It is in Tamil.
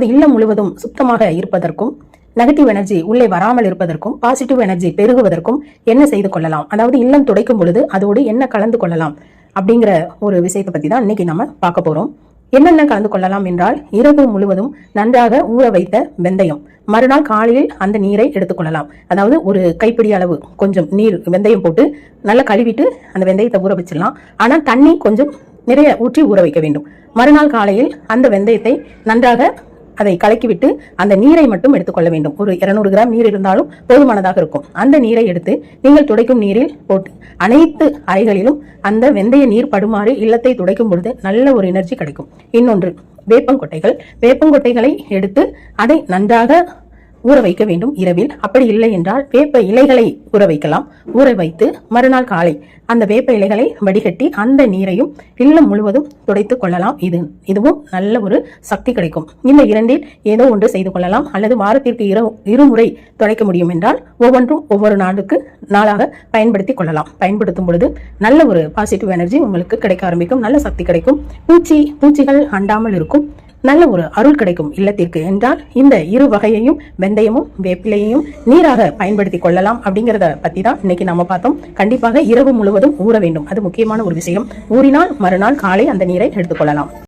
அதாவது இல்லம் முழுவதும் சுத்தமாக இருப்பதற்கும் நெகட்டிவ் எனர்ஜி உள்ளே வராமல் இருப்பதற்கும் பாசிட்டிவ் எனர்ஜி பெருகுவதற்கும் என்ன செய்து கொள்ளலாம்? அதாவது இல்லம் துடைக்கும் பொழுது அதோடு என்ன கலந்து கொள்ளலாம்? அப்படிங்கிற ஒரு விஷயத்தை பற்றி தான் இன்னைக்கு நம்ம பார்க்க போறோம். என்னென்ன கலந்து கொள்ளலாம் என்றால் இரவு முழுவதும் நன்றாக ஊற வைத்த வெந்தயம். மறுநாள் காலையில் அந்த நீரை எடுத்துக்கொள்ளலாம் அதாவது ஒரு கைப்பிடி அளவு கொஞ்சம் நீர் வெந்தயம் போட்டு நல்லா கழுவிட்டு அந்த வெந்தயத்தை ஊற வச்சிடலாம். ஆனால் தண்ணி கொஞ்சம் நிறைய ஊற்றி ஊற வைக்க வேண்டும். மறுநாள் காலையில் அந்த வெந்தயத்தை நன்றாக அதை கலக்கிவிட்டு அந்த நீரை மட்டும் எடுத்துக்கொள்ள வேண்டும். ஒரு 200 கிராம் நீர் இருந்தாலும் போதுமானதாக இருக்கும். அந்த நீரை எடுத்து நீங்கள் துடைக்கும் நீரில் போட்டு அனைத்து அறைகளிலும் அந்த வெந்தய நீர் படுமாறு இல்லத்தை துடைக்கும் பொழுது நல்ல ஒரு எனர்ஜி கிடைக்கும். இன்னொன்று வேப்பங்கொட்டைகள். வேப்பங்கொட்டைகளை எடுத்து அதை நன்றாக ஊற வைக்க வேண்டும் இரவில் அப்படி இல்லை என்றால் வேப்ப இலைகளை ஊற வைக்கலாம் ஊற வைத்து மறுநாள் காலை அந்த வேப்ப இலைகளை வடிகட்டி அந்த நீரையும் இல்லம் முழுவதும் துடைத்து கொள்ளலாம். இது இதுவும் நல்ல ஒரு சக்தி கிடைக்கும். இந்த இரண்டில் ஏதோ ஒன்று செய்து கொள்ளலாம். அல்லது வாரத்திற்கு இரு இருமுறை துடைக்க முடியும் என்றால் ஒவ்வொன்றும் ஒவ்வொரு நாளுக்கு நாளாக பயன்படுத்தி கொள்ளலாம். பயன்படுத்தும் பொழுது நல்ல ஒரு பாசிட்டிவ் எனர்ஜி உங்களுக்கு கிடைக்க ஆரம்பிக்கும். நல்ல சக்தி கிடைக்கும். பூச்சி பூச்சிகள் அண்டாமல் இருக்கும். நல்ல ஒரு அருள் கிடைக்கும் இல்லத்திற்கு என்றால் இந்த இரு வகையையும் வெந்தயமும் வேப்பிலையையும் நீராக பயன்படுத்தி கொள்ளலாம் அப்படிங்கறத பத்தி தான் இன்னைக்கு நம்ம பார்த்தோம். கண்டிப்பாக இரவு முழுவதும் ஊற வேண்டும். அது முக்கியமான ஒரு விஷயம். ஊறினால் மறுநாள் காலை அந்த நீரை எடுத்துக்கொள்ளலாம்